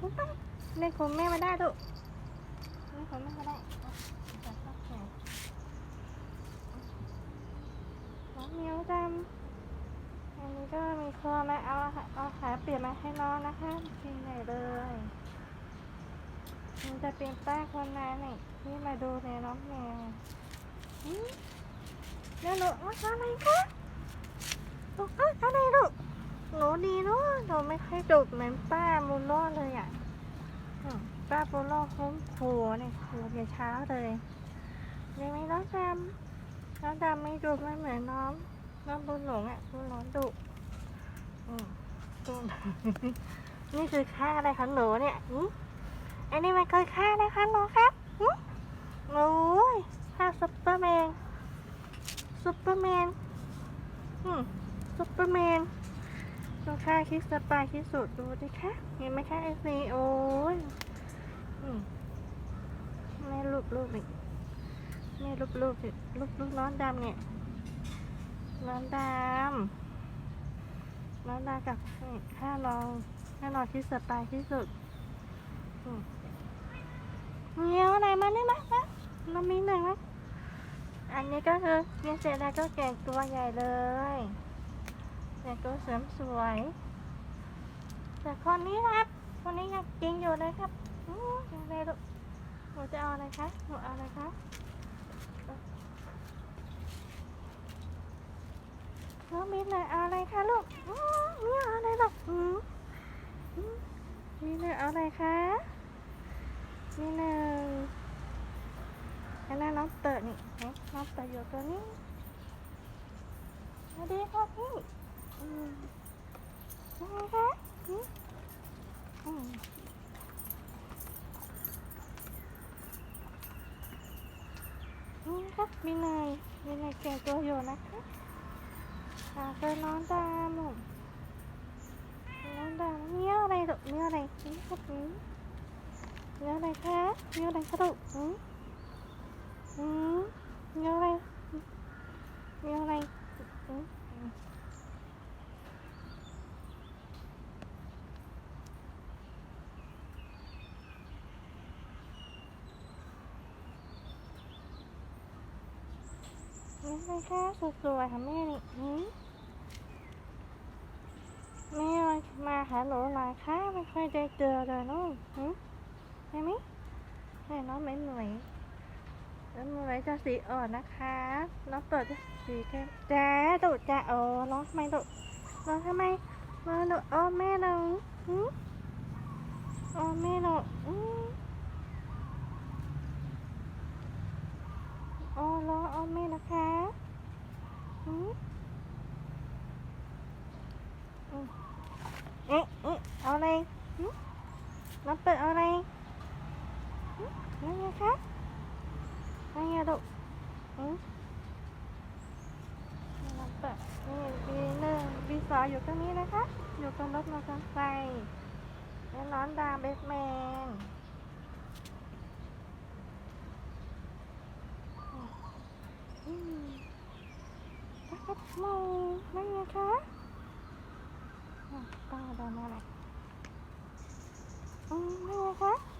ถูกต้องเล่นของแม่มาได้ลูกเล่นของแม่มาได้เอาจับเข้าแขนน้องเหมียวดำอันนี้ก็มีคอมาเอาเอาขาเปลี่ยนมาให้น้องนะคะกินใหญ่เลยมันจะเป็นป้าคนนั้นนี่ที่มาดูในน้องแมวอืมเดี๋ยวหนูอาอะไรคะลูกอะไรลูกหนูดี เนาไม่ค่อยดุเหมือนป้ามูโร่เลยอะป้ามูโร่เขาขัวเนี่ยขัวแต่เช้าเลยยังไม่น้องดำน้องดำไม่ดุไม่เหมือนน้องน้องบุญหลงอะบุญหลงดุอืมดุนี่คือค่าอะไรของหนูเนี่ยอืมอันนี้มันคือค่าอะไรคะหนูครับอืมโอ้ยค่าซุปเปอร์แมนซุปเปอร์แมนอืมซุปเปอร์แมน ดูค่าคิดสปายที่สุดดูดิคะเห็นไหมคะไอซีโอ้ยอืมแม่รูปรูปอีกแม่รูปรูปอีกรูปรูปน้องดำเนี่ยน้องดำน้องดำกับนี่ค่าลองค่าลองคิดสปายที่สุดเงี้ยวอะไรมาเนี่ยมามาเรามีหนึ่งนะอันนี้ก็คือเงี้ยเสร็จแล้วก็แกงตัวใหญ่เลย แต่ตัวเสริมสวย แต่คนนี้ครับคนนี้ยังกินอยู่เลยครับอือยังไงลูกหนูจะเอาอะไรคะหนูเอาอะไรคะน้องมิ้นเลยเอาอะไรคะลูกอือนี่เอาอะไรลูกอืออือนี่เลยเอาอะไรคะนี่หนึ่งอันนั้นน้องเติร์นี่น้องเติร์อยู่ตัวนี้สวัสดีครับพี่ คะอืมอืมนี่ครับมีนายมีนายแก่ตัวอยู่นะคะอ่าเจอน้องดำลูกน้องดำเนี้ยอะไรลูกเนี้ยอะไรนี่ครับอืมเนี้ยอะไรคะเนี้ยอะไรคะลูกอืมอืมเนี้ยอะไรเนี้ยอะไรอืม นี่เลยค่ะสวยๆค่ะแม่นี่หืมแม่มาหาหนูหน่อยค่ะไม่ค่อยได้เจอเลยน้องหืมใช่ไหมใช่น้องไม่หน่อยแล้วเหน่อยจะสีอ่อนนะคะ น้องเปิดจะสีเข้มจ้าดุจ้าโอ้น้องทำไมดุน้องทำไมมาดุอ้อแม่หนูหืมอ้อแม่หนูอืม อ้อร้ออ้อแม่นะคะอืมอืมเอ๊ะเอ๊ะเอาอะไรอืมน้ำเปิดเอาอะไรอืมนั่นไงคะนั่นไงลูกอืมน้ำเปิดนี่บีหนึ่งบีสองอยู่ตรงนี้นะคะ อยู่ตรงรถมอเตอร์ไซค์และน้องดาเบสแมน อืมครับโมนั่นไงคะอะต้องเดินมาเลยอืมนั่นไงคะ